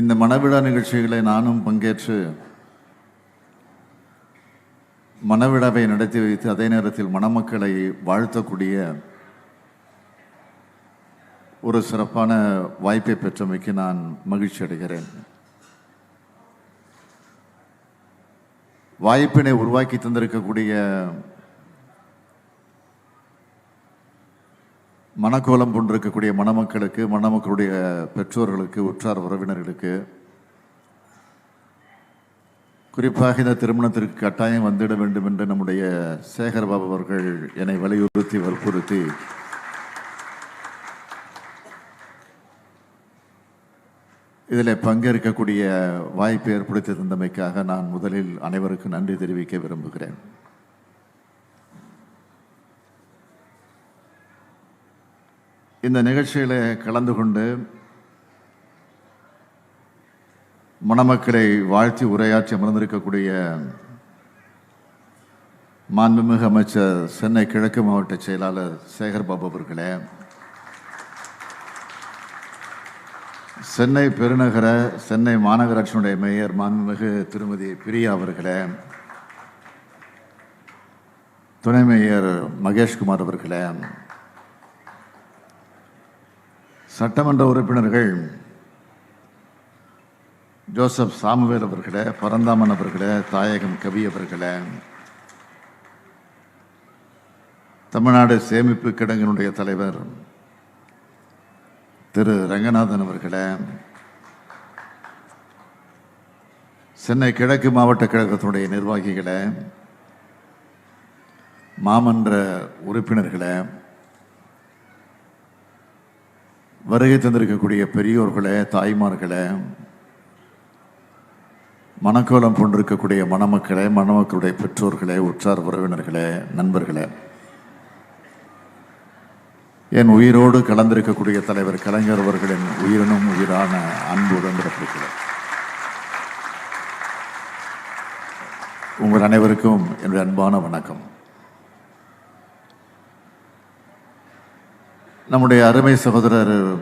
இந்த மணவிழா நிகழ்ச்சிகளை நானும் பங்கேற்று மணவிழாவை நடத்தி வைத்து அதே நேரத்தில் மணமக்களை வாழ்த்தக்கூடிய ஒரு சிறப்பான வாய்ப்பை பெற்றமைக்கு நான் மகிழ்ச்சி அடைகிறேன். வாய்ப்பினை உருவாக்கி தந்திருக்கக்கூடிய மனக்கோலம் கொண்டிருக்கக்கூடிய மணமக்களுக்கு மணமக்களுடைய பெற்றோர்களுக்கு உற்றார் உறவினர்களுக்கு குறிப்பாக இந்த திருமணத்திற்கு கட்டாயம் வந்துட வேண்டும் என்று நம்முடைய சேகர் பாபு அவர்கள் என்னை வலியுறுத்தி வற்புறுத்தி இதில் பங்கேற்கக்கூடிய வாய்ப்பு ஏற்படுத்தி தந்தமைக்காக நான் முதலில் அனைவருக்கும் நன்றி தெரிவிக்க விரும்புகிறேன். இந்த நிகழ்ச்சியில் கலந்து கொண்டு மணமக்களை வாழ்த்தி உரையாற்றி அமர்ந்திருக்கக்கூடிய மாண்புமிகு அமைச்சர் சென்னை கிழக்கு மாவட்ட செயலாளர் சேகர் பாபு அவர்களே சென்னை பெருநகர சென்னை மாநகராட்சியினுடைய மேயர் மாண்புமிகு திருமதி பிரியா அவர்களே துணை மேயர் மகேஷ்குமார் அவர்களே சட்டமன்ற உறுப்பினர்கள் ஜோசப் சாமுவேல் அவர்களே பரந்தாமன் அவர்களே தாயகம் கவி அவர்களே தமிழ்நாடு சேமிப்பு கிடங்கினுடைய தலைவர் திரு ரங்கநாதன் அவர்களே சென்னை கிழக்கு மாவட்ட கழகத்தினுடைய நிர்வாகிகளை மாமன்ற உறுப்பினர்களை வருகை தந்திருக்கக்கூடிய பெரியோர்களே தாய்மார்களே மணக்கோலம் கொண்டிருக்கக்கூடிய மணமக்களே மணமக்களுடைய பெற்றோர்களே உற்றார் உறவினர்களே நண்பர்களே. என் உயிரோடு கலந்திருக்கக்கூடிய தலைவர் கலைஞர் அவர்களின் உயிரினும் உயிரான அன்பு பிறப்பிருக்கிறேன் உங்கள் அனைவருக்கும் என்னுடைய அன்பான வணக்கம். நம்முடைய அருமை சகோதரர்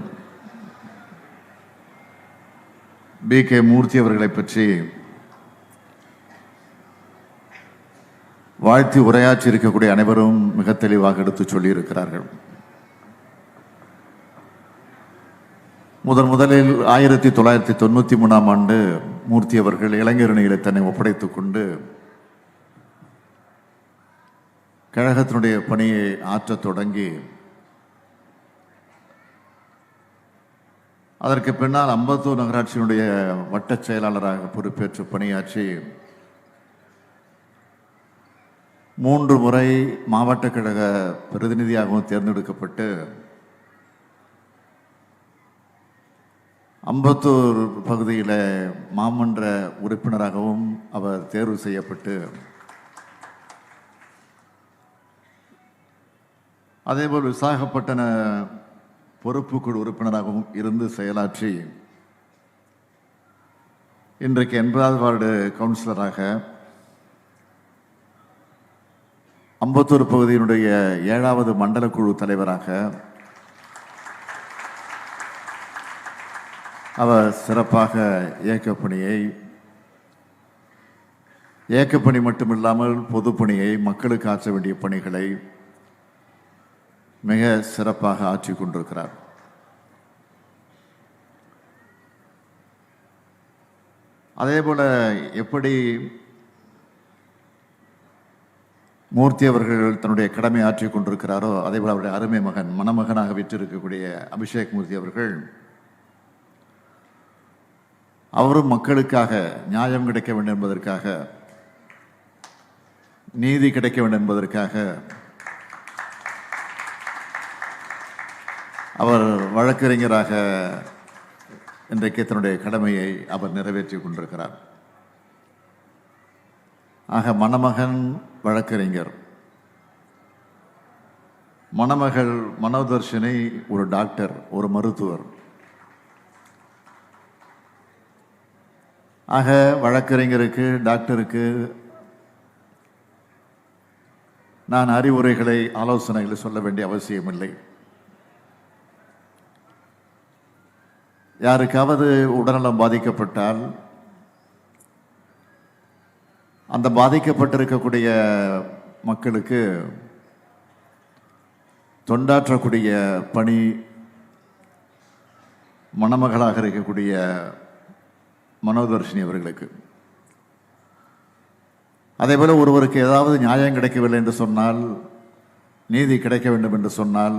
பி கே மூர்த்தி அவர்களை பற்றி வாழ்த்தி உரையாற்றி இருக்கக்கூடிய அனைவரும் மிக தெளிவாக எடுத்து சொல்லியிருக்கிறார்கள். முதன் முதலில் ஆயிரத்தி தொள்ளாயிரத்தி தொண்ணூற்றி மூணாம் ஆண்டு மூர்த்தி அவர்கள் இளைஞரணிகளை தன்னை ஒப்படைத்துக் கொண்டு கழகத்தினுடைய பணியை ஆற்றத் தொடங்கி அதற்கு பின்னால் அம்பத்தூர் நகராட்சியினுடைய வட்டச் செயலாளராக பொறுப்பேற்று பணியாற்றி மூன்று முறை மாவட்ட கழக பிரதிநிதியாகவும் தேர்ந்தெடுக்கப்பட்டு அம்பத்தூர் பகுதியில் மாமன்ற உறுப்பினராகவும் அவர் தேர்வு செய்யப்பட்டு அதேபோல் விசாகப்பட்டின பொறுப்புக்குழு உறுப்பினராகவும் இருந்து செயலாற்றி இன்றைக்கு எண்பதாவது வார்டு கவுன்சிலராக அம்பத்தூர் பகுதியினுடைய ஏழாவது மண்டல குழு தலைவராக அவர் சிறப்பாக இயக்கப்பணியை இயக்கப்பணி மட்டுமில்லாமல் பொதுப்பணியை மக்களுக்கு ஆற்ற வேண்டிய பணிகளை மிக சிறப்பாக ஆற்றி கொண்டிருக்கிறார். அதே போல எப்படி மூர்த்தி அவர்கள் தன்னுடைய கடமை ஆற்றி கொண்டிருக்கிறாரோ அதே போல அவருடைய அருமை மகன் மணமகனாக விற்றிருக்கக்கூடிய அபிஷேக் மூர்த்தி அவர்கள் அவரும் மக்களுக்காக நியாயம் கிடைக்க வேண்டும் என்பதற்காக நீதி கிடைக்க வேண்டும் என்பதற்காக அவர் வழக்கறிஞராக இன்றைக்கு தன்னுடைய கடமையை அவர் நிறைவேற்றி கொண்டிருக்கிறார். ஆக மணமகன் வழக்கறிஞர். மணமகள் மனோதர்ஷினி ஒரு டாக்டர் ஒரு மருத்துவர். ஆக வழக்கறிஞருக்கு டாக்டருக்கு நான் அறிவுரைகளை ஆலோசனைகளை சொல்ல வேண்டிய அவசியமில்லை. யாருக்காவது உடல்நலம் பாதிக்கப்பட்டால் அந்த பாதிக்கப்பட்டிருக்கக்கூடிய மக்களுக்கு தொண்டாற்றக்கூடிய பணி மணமகளாக இருக்கக்கூடிய மனோதர்ஷினி அவர்களுக்கு. அதேபோல ஒருவருக்கு ஏதாவது நியாயம் கிடைக்கவில்லை என்று சொன்னால் நீதி கிடைக்க வேண்டும் என்று சொன்னால்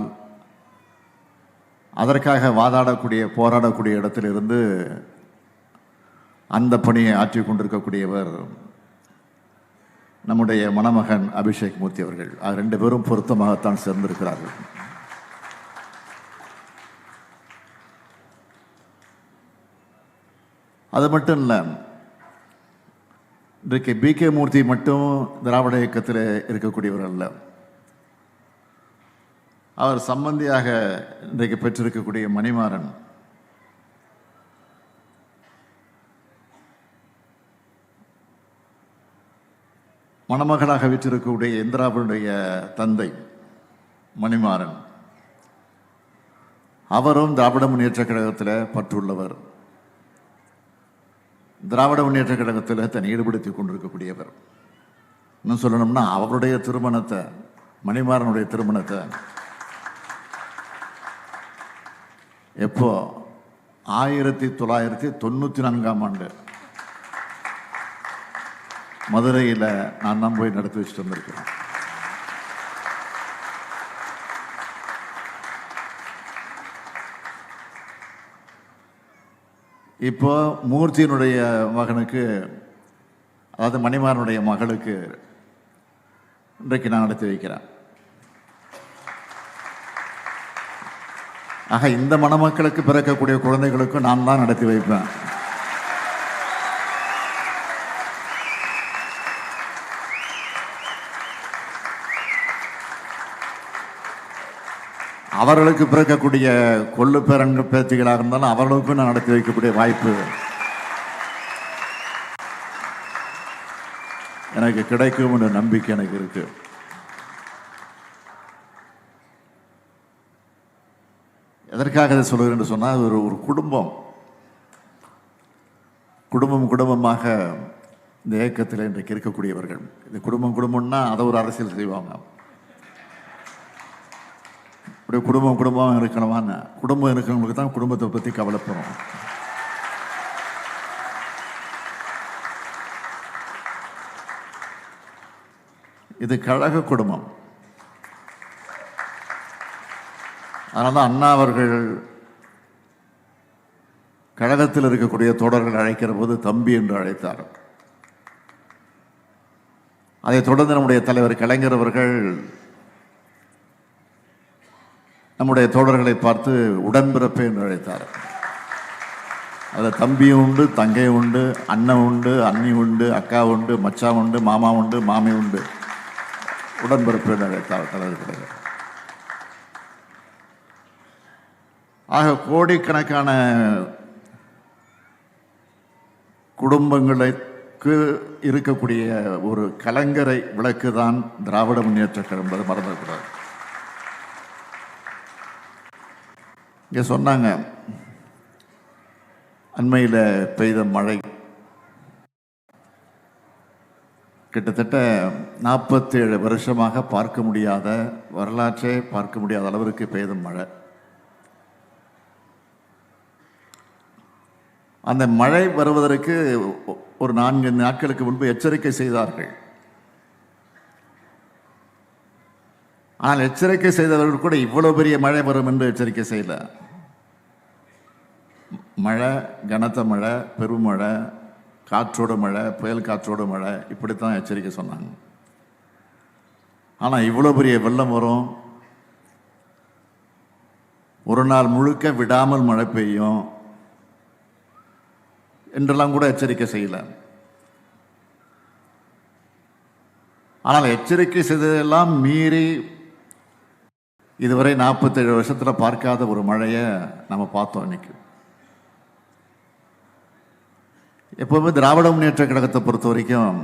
அதற்காக வாதாடக்கூடிய போராடக்கூடிய இடத்திலிருந்து அந்த பணியை ஆற்றி கொண்டிருக்கக்கூடியவர் நம்முடைய மணமகன் அபிஷேக் மூர்த்தி அவர்கள். ஆக ரெண்டு பேரும் பொருத்தமாகத்தான் சேர்ந்திருக்கிறார்கள். அது மட்டும் இல்லை இன்றைக்கு பி கே மூர்த்தி மட்டும் திராவிட இயக்கத்தில் இருக்கக்கூடியவர் அல்ல. அவர் சம்பந்தியாக இன்றைக்கு பெற்றிருக்கக்கூடிய மணிமாறன். மணமகளாக விற்றிருக்கக்கூடிய இந்திராவுடைய தந்தை மணிமாறன். அவரும் திராவிட முன்னேற்ற கழகத்தில் பற்றுள்ளவர். திராவிட முன்னேற்ற கழகத்தில் தன்னை ஈடுபடுத்திக் கொண்டிருக்கக்கூடியவர். இன்னும் சொல்லணும்னா அவருடைய திருமணத்தை மணிமாறனுடைய திருமணத்தை எப்போ? ஆயிரத்தி தொள்ளாயிரத்தி தொண்ணூற்றி நான்காம் ஆண்டு. மதுரையில் நான் தான் போய் நடத்தி வச்சுட்டு வந்திருக்கிறேன். இப்போ மூர்த்தியினுடைய மகனுக்கு அதாவது மணிமாரனுடைய மகளுக்கு இன்றைக்கு நான் நடத்தி வைக்கிறேன். ஆக இந்த மணமக்களுக்கு பிறக்கக்கூடிய குழந்தைகளுக்கும் நான் தான் நடத்தி வைப்பேன். அவர்களுக்கு பிறக்கக்கூடிய கொள்ளு பேரன் பேத்திகளாக இருந்தாலும் அவர்களுக்கும் நான் நடத்தி வைக்கக்கூடிய வாய்ப்பு எனக்கு கிடைக்கும் என்ற நம்பிக்கை எனக்கு இருக்குது எதற்காக அதை சொல்கிறேன் என்று சொன்னால் ஒரு ஒரு குடும்பம். குடும்பம் குடும்பமாக இந்த இயக்கத்தில் இன்றைக்கு இருக்கக்கூடியவர்கள். இந்த குடும்பம் குடும்பம்னா அதை ஒரு அரசியல் செய்வாங்க. இப்படி குடும்பம் குடும்பம் இருக்கணுமான்னு குடும்பம் இருக்கிறவங்களுக்கு தான் குடும்பத்தை பற்றி கவலைப்படுறோம். இது கழக குடும்பம். அதனால தான் அண்ணா அவர்கள் கழகத்தில் இருக்கக்கூடிய தோழர்கள் அழைக்கிற போது தம்பி என்று அழைத்தார் அதைத் தொடர்ந்து நம்முடைய தலைவர் கலைஞர் அவர்கள் நம்முடைய தோழர்களை பார்த்து உடன்பிறப்பு என்று அழைத்தார். அதில் தம்பியும் உண்டு தங்கையும் உண்டு அண்ணன் உண்டு அண்ணி உண்டு அக்கா உண்டு மச்சா உண்டு மாமா உண்டு மாமி உண்டு. உடன்பிறப்பு என்று அழைத்தார் தலைவர் கலைஞர். ஆக கோடிக்கணக்கான குடும்பங்களுக்கு இருக்கக்கூடிய ஒரு கலங்கரை விளக்கு தான் திராவிட முன்னேற்ற கழகம் என்பதை இங்கே சொன்னாங்க அண்மையில் பெய்த மழை கிட்டத்தட்ட நாற்பத்தேழு வருஷமாக பார்க்க முடியாத வரலாற்றே பார்க்க முடியாத அளவிற்கு பெய்த மழை. அந்த மழை வருவதற்கு ஒரு நான்கு நாட்களுக்கு முன்பு எச்சரிக்கை செய்தார்கள். ஆனால் எச்சரிக்கை செய்தவர்கள் கூட இவ்வளவு பெரிய மழை வரும் என்று எச்சரிக்கை செய்யல. மழை கனத்த மழை பெருமழை காற்றோடு மழை புயல் காற்றோடு மழை இப்படித்தான் எச்சரிக்கை சொன்னாங்க. ஆனால் இவ்வளோ பெரிய வெள்ளம் வரும். ஒரு நாள் முழுக்க விடாமல் மழை பெய்யும். என்றெல்லாம் கூட எச்சரிக்கை செய்யல. ஆனால் எச்சரிக்கை செய்ததெல்லாம் மீறி இதுவரை நாற்பத்தேழு வருஷத்தில் பார்க்காத ஒரு மழையை நம்ம பார்த்தோம் இன்னைக்கு. எப்போவுமே திராவிட முன்னேற்ற கழகத்தை பொறுத்த வரைக்கும்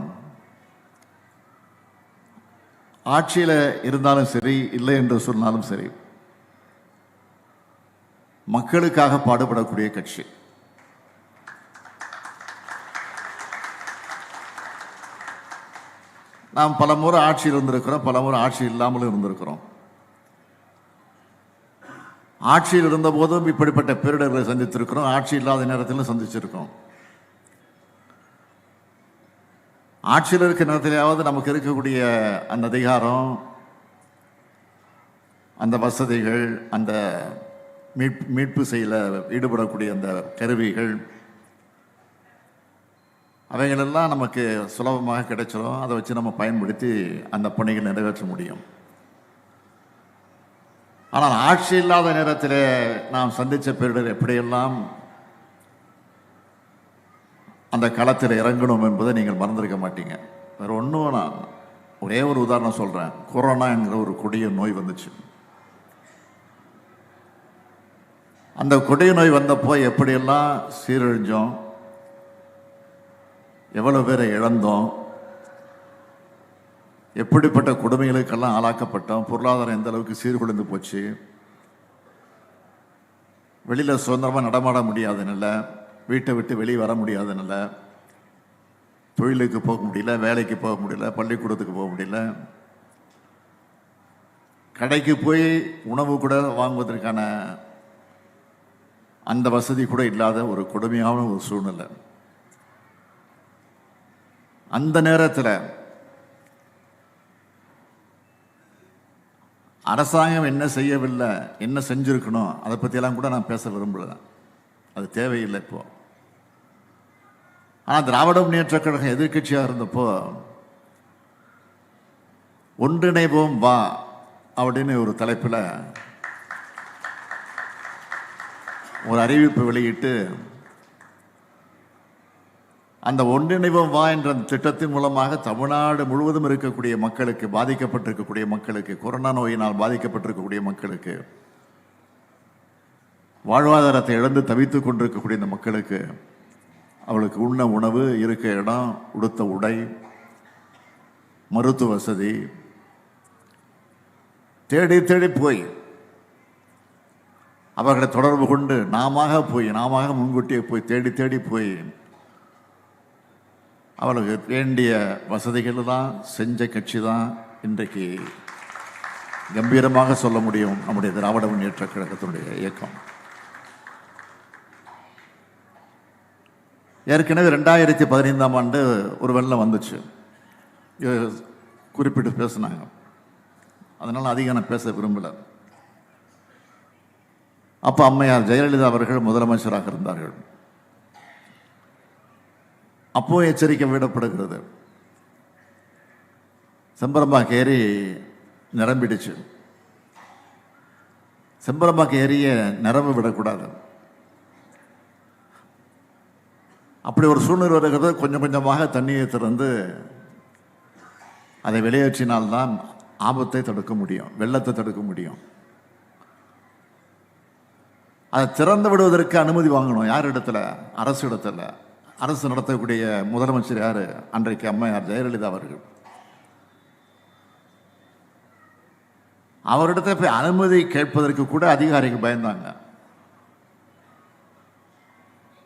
ஆட்சியில் இருந்தாலும் சரி இல்லை என்று சொன்னாலும் சரி மக்களுக்காக பாடுபடக்கூடிய கட்சி. நாம் பல முறை ஆட்சியில் இருந்திருக்கிறோம் பல முறை ஆட்சி இல்லாமலும் இருந்திருக்கிறோம். ஆட்சியில் இருந்தபோதும் இப்படிப்பட்ட பேரிடர்களை சந்தித்திருக்கிறோம் ஆட்சி இல்லாத நேரத்திலும் சந்திச்சிருக்கோம் ஆட்சியில் இருக்கிற நேரத்திலேயாவது நமக்கு இருக்கக்கூடிய அந்த அதிகாரம் அந்த வசதிகள் அந்த மீட் மீட்பு செய்யல ஈடுபடக்கூடிய அந்த கருவிகள் அவைகளெல்லாம் நமக்கு சுலபமாக கிடைச்சிடும் அதை வச்சு நம்ம பயன்படுத்தி அந்த பணிகள் நிறைவேற்ற முடியும். ஆனால் ஆட்சி இல்லாத நேரத்தில் நாம் சந்தித்த பேரிடர் எப்படியெல்லாம் அந்த களத்தில் இறங்கணும் என்பதை நீங்கள் மறந்திருக்க மாட்டீங்க. வேறு ஒன்றும் நான் ஒரே ஒரு உதாரணம் சொல்கிறேன் கொரோனா என்கிற ஒரு கொடிய நோய் வந்துச்சு. அந்த கொடிய நோய் வந்தப்போ எப்படியெல்லாம் சீரழிஞ்சோம் எவ்வளோ பேரை இழந்தோம்? எப்படிப்பட்ட கொடுமைகளுக்கெல்லாம் ஆளாக்கப்பட்டோம்? பொருளாதாரம் எந்த அளவுக்கு சீர்குலைந்து போச்சு? வெளியில் சுதந்திரமாக நடமாட முடியாத நிலை வீட்டை விட்டு வெளியே வர முடியாத நிலை தொழிலுக்கு போக முடியல வேலைக்கு போக முடியல பள்ளிக்கூடத்துக்கு போக முடியல. கடைக்கு போய் உணவு கூட வாங்குவதற்கான அந்த வசதி கூட இல்லாத ஒரு கொடுமையான ஒரு சூழ்நிலை. அந்த நேரத்தில் அரசாங்கம் என்ன செய்யவில்லை என்ன செஞ்சுருக்கணும் அதை பற்றியெல்லாம் கூட நான் பேச விரும்பல. அது தேவையில்லை இப்போ. ஆனால் திராவிட முன்னேற்ற கழகம் எதிர்க்கட்சியாக இருந்தப்போ ஒன்றிணைவோம் வா அப்படின்னு ஒரு தலைப்பில் ஒரு அறிவிப்பு வெளியிட்டு அந்த ஒன்றிணைவம் வா என்ற அந்த திட்டத்தின் மூலமாக தமிழ்நாடு முழுவதும் இருக்கக்கூடிய மக்களுக்கு பாதிக்கப்பட்டிருக்கக்கூடிய மக்களுக்கு கொரோனா நோயினால் பாதிக்கப்பட்டிருக்கக்கூடிய மக்களுக்கு வாழ்வாதாரத்தை இழந்து தவித்துக் கொண்டிருக்கக்கூடிய இந்த மக்களுக்கு அவளுக்கு உண்ண உணவு இருக்க இடம் உடுத்த உடை மருத்துவ வசதி தேடி தேடி போய் அவர்களை தொடர்பு கொண்டு நாம போய் நாம முன்கூட்டியே போய் தேடி தேடி போய் அவளுக்கு வேண்டிய வசதிகள் தான் செஞ்ச கட்சி தான் இன்றைக்கு கம்பீரமாக சொல்ல முடியும் நம்முடைய திராவிட முன்னேற்ற கழகத்தினுடைய இயக்கம். ஏற்கனவே ரெண்டாயிரத்தி பதினைந்தாம் ஆண்டு ஒரு வெள்ளம் வந்துச்சு. குறிப்பிட்டு பேசினாங்க. அதனால் அதிகம் நான் பேச விரும்பல. அப்போ அம்மையார் ஜெயலலிதா அவர்கள் முதலமைச்சராக இருந்தார்கள். அப்போ எச்சரிக்கை விடப்படுகிறது. செம்பரம்பாக்கு ஏரி நிரம்பிடுச்சு. செம்பரம்பாக்கு ஏரியை நிரம்ப விடக்கூடாது. அப்படி ஒரு சூழ்நிலை வருகிறது. கொஞ்சம் கொஞ்சமாக தண்ணியை திறந்து அதை வெளியேற்றினால்தான் ஆபத்தை தடுக்க முடியும். வெள்ளத்தை தடுக்க முடியும். அதை திறந்து விடுவதற்கு அனுமதி வாங்கணும். யார் இடத்துல? அரசு இடத்துல. அரசு நடத்தக்கூடிய முதலமைச்சர் யார்? அன்றைக்கு அம்மையார் ஜெயலலிதா அவர்கள். அவரிடத்துல போய் அனுமதி கேட்பதற்கு கூட அதிகாரிகள் பயந்தாங்க.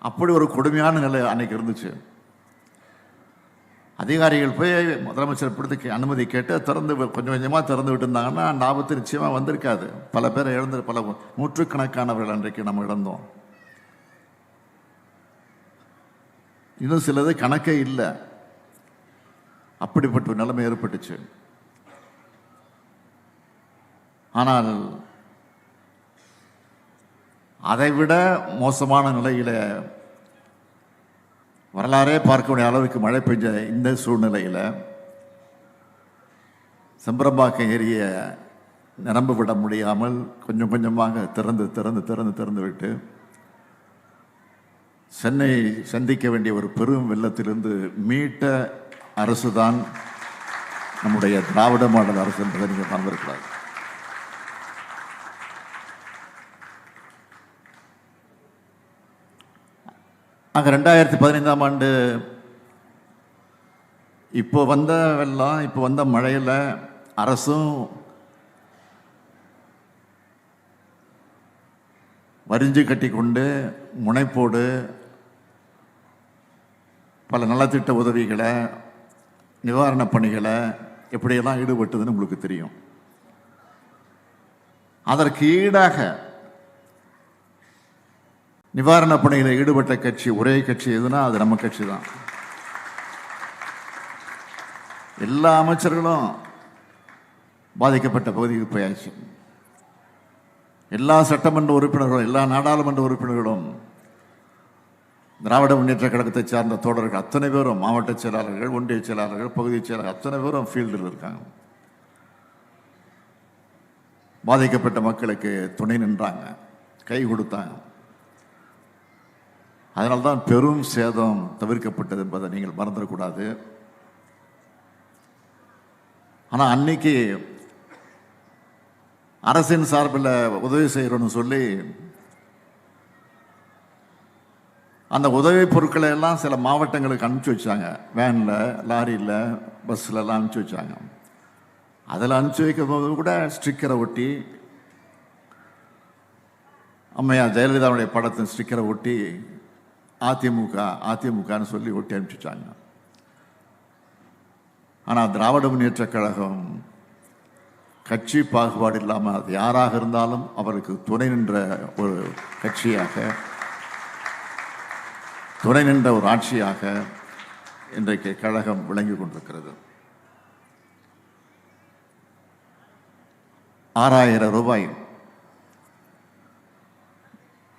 அப்படி ஒரு கொடுமையான நிலை அன்னைக்கு இருந்துச்சு. அதிகாரிகள் போய் முதலமைச்சர் பிடித்து அனுமதி கேட்டு திறந்து கொஞ்சம் கொஞ்சமாக திறந்து விட்டுருந்தாங்கன்னா அந்த ஆபத்து நிச்சயமாக வந்திருக்காது. பல பேரை இழந்து பல நூற்றுக்கணக்கானவர்கள் அன்றைக்கு நம்ம இழந்தோம். இன்னும் சிலது கணக்கே இல்லை. அப்படிப்பட்ட ஒரு நிலைமை ஏற்பட்டுச்சு. ஆனால் அதைவிட மோசமான நிலையில் வரலாறே பார்க்கக்கூடிய அளவுக்கு மழை பெஞ்ச இந்த சூழ்நிலையில் செம்பரம்பாக்கம் ஏரிய நிரம்ப விட முடியாமல் கொஞ்சம் கொஞ்சமாக திறந்து திறந்து திறந்து திறந்து விட்டு சென்னை சந்திக்க வேண்டிய ஒரு பெரும் வெள்ளத்திலிருந்து மீட்ட அரசு தான் நம்முடைய திராவிட மாடல் அரசு என்பதை நீங்கள் மறந்திருக்கிறார் அங்கே ரெண்டாயிரத்தி பதினைந்தாம் ஆண்டு இப்போ வந்த வெள்ளம் இப்போ வந்த மழையில் அரசும் வரிஞ்சு கட்டி கொண்டு முனைப்போடு பல நலத்திட்ட உதவிகளை நிவாரணப் பணிகளை எப்படியெல்லாம் ஈடுபட்டதுன்னு உங்களுக்கு தெரியும். அதற்கு ஈடாக நிவாரணப் பணிகளில் ஈடுபட்ட கட்சி ஒரே கட்சி எதுனா அது நம்ம கட்சி தான். எல்லா அமைச்சர்களும் பாதிக்கப்பட்ட பகுதிக்கு போயாச்சு. எல்லா சட்டமன்ற உறுப்பினர்களும் எல்லா நாடாளுமன்ற உறுப்பினர்களும் திராவிட முன்னேற்ற கழகத்தை சார்ந்த தோழர்கள் அத்தனை பேரும் மாவட்ட செயலாளர்கள் ஒன்றிய செயலாளர்கள் பகுதி செயலாளர்கள் அத்தனை பேரும் ஃபீல்டில் இருக்காங்க. பாதிக்கப்பட்ட மக்களுக்கு துணை நின்றாங்க. கை கொடுத்தாங்க. அதனால்தான் பெரும் சேதம் தவிர்க்கப்பட்டது என்பதை நீங்கள் மறந்துடக்கூடாது. ஆனால் அன்னைக்கு அரசின் சார்பில் உதவி செய்கிறோன்னு சொல்லி அந்த உதவி பொருட்களை எல்லாம் சில மாவட்டங்களுக்கு அனுப்பிச்சி வச்சாங்க. வேனில் லாரியில் பஸ்ஸில் எல்லாம் அனுப்பிச்சி வச்சாங்க. அதில் அனுப்பிச்சி வைக்கும் போது கூட ஸ்டிக்கரை ஒட்டி அம்மையா ஜெயலலிதாவுடைய படத்தின் ஸ்டிக்கரை ஒட்டி அதிமுக அதிமுகன்னு சொல்லி ஒட்டி வச்சாங்க. ஆனால் திராவிட முன்னேற்றக் கழகம் கட்சி பாகுபாடு இல்லாமல் அது யாராக இருந்தாலும் அவருக்கு துணை நின்ற ஒரு கட்சியாக துணை நின்ற ஒரு ஆட்சியாக இன்றைக்கு கழகம் விளங்கி கொண்டிருக்கிறது. ஆறாயிரம் ரூபாய்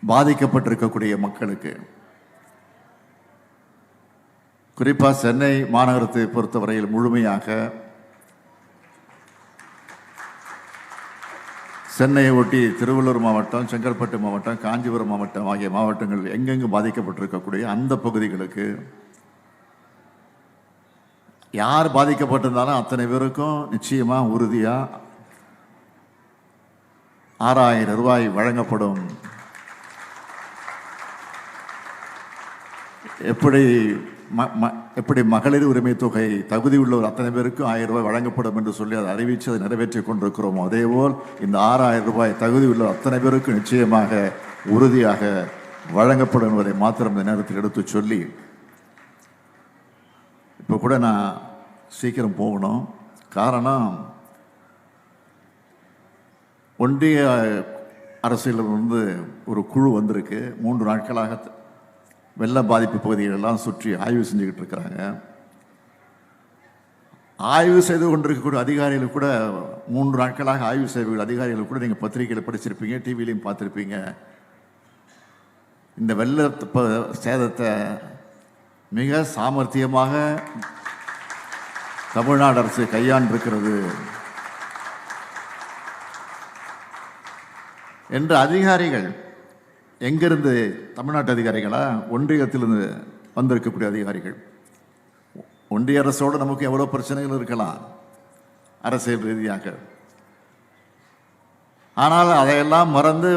பாதிக்கப்பட்டிருக்கக்கூடிய மக்களுக்கு குறிப்பாக சென்னை மாநகரத்தை பொறுத்தவரையில் முழுமையாக சென்னையை ஒட்டி திருவள்ளூர் மாவட்டம் செங்கல்பட்டு மாவட்டம் காஞ்சிபுரம் மாவட்டம் ஆகிய மாவட்டங்கள் எங்கெங்கு பாதிக்கப்பட்டிருக்கக்கூடிய அந்த பகுதிகளுக்கு யார் பாதிக்கப்பட்டிருந்தாலும் அத்தனை பேருக்கும் நிச்சயமாக உறுதியாக ஆறாயிரம் ரூபாய் வழங்கப்படும். எப்படி ம- ம- எப்படி மகளிர் உரிமை தொகை தகுதி உள்ளவர் அத்தனை பேருக்கும் ஆயிரம் ரூபாய் வழங்கப்படும் என்று சொல்லி அதை அறிவித்து அதை நிறைவேற்றி கொண்டிருக்கிறோமோ அதேபோல் இந்த ஆறாயிரம் ரூபாய் தகுதி உள்ள அத்தனை பேருக்கும் நிச்சயமாக உறுதியாக வழங்கப்படும் என்பதை மாத்திரம் இந்த நேரத்தில் எடுத்து சொல்லி இப்போ கூட நான் சீக்கிரம் போகணும். காரணம் ஒன்றிய அரசியலிருந்து ஒரு குழு வந்திருக்கு. மூன்று நாட்களாக வெள்ள பாதிப்பு பகுதிகளெல்லாம் சுற்றி ஆய்வு செஞ்சுக்கிட்டு இருக்கிறாங்க. ஆய்வு செய்து கொண்டிருக்கக்கூடிய அதிகாரிகள் கூட மூன்று நாட்களாக ஆய்வு செய்யக்கூடிய அதிகாரிகள் கூட நீங்கள் பத்திரிகையில் படிச்சிருப்பீங்க டிவிலையும் பார்த்துருப்பீங்க. இந்த வெள்ள சேதத்தை மிக சாமர்த்தியமாக தமிழ்நாடு அரசு கையாண்டிருக்கிறது. என்று அதிகாரிகள் எங்கேருந்து தமிழ்நாட்டு அதிகாரிகளா ஒன்றியத்திலிருந்து வந்திருக்கக்கூடிய அதிகாரிகள்? ஒன்றிய அரசோடு நமக்கு எவ்வளோ பிரச்சனைகள் இருக்கலாம் அரசியல் ரீதியாக. ஆனால் அதையெல்லாம் மறந்து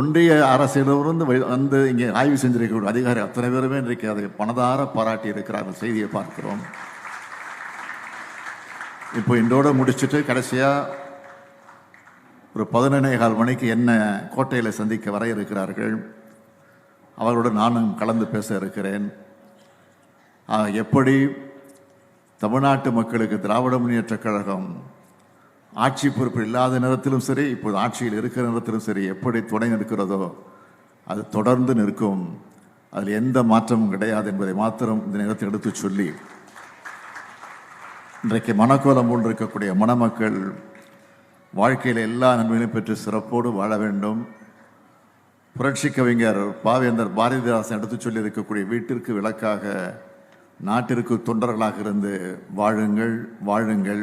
ஒன்றிய அரசியலிருந்து வந்து இங்கே ஆய்வு செஞ்சிருக்கக்கூடிய அதிகாரி அத்தனை பேருமே இன்றைக்கு அதை பணதார பாராட்டி இருக்கிறார்கள் செய்தியை பார்க்கிறோம். இப்போ இன்றோடு முடிச்சுட்டு கடைசியாக ஒரு பதினொன்னே கால் மணிக்கு என்ன கோட்டையில் சந்திக்க வர இருக்கிறார்கள்? அவர்களுடன் நானும் கலந்து பேச இருக்கிறேன். எப்படி தமிழ்நாட்டு மக்களுக்கு திராவிட முன்னேற்றக் கழகம் ஆட்சி பொறுப்பு இல்லாத நேரத்திலும் சரி இப்போது ஆட்சியில் இருக்கிற நேரத்திலும் சரி எப்படி துணை நிற்கிறதோ அது தொடர்ந்து நிற்கும். அதில் எந்த மாற்றமும் கிடையாது என்பதை மாத்திரம் இந்த நேரத்தில் எடுத்து சொல்லி இன்றைக்கு மனக்கோலம் கொண்டிருக்கக்கூடிய மணமக்கள் வாழ்க்கையில் எல்லா நன்மைகளையும் பெற்று சிறப்போடு வாழ வேண்டும். புரட்சி கவிஞர் பாவேந்தர் பாரதிதாசன் எடுத்துச் சொல்லி இருக்கக்கூடிய வீட்டிற்கு விளக்காக நாட்டிற்கு தொண்டர்களாக இருந்து வாழுங்கள் வாழுங்கள்.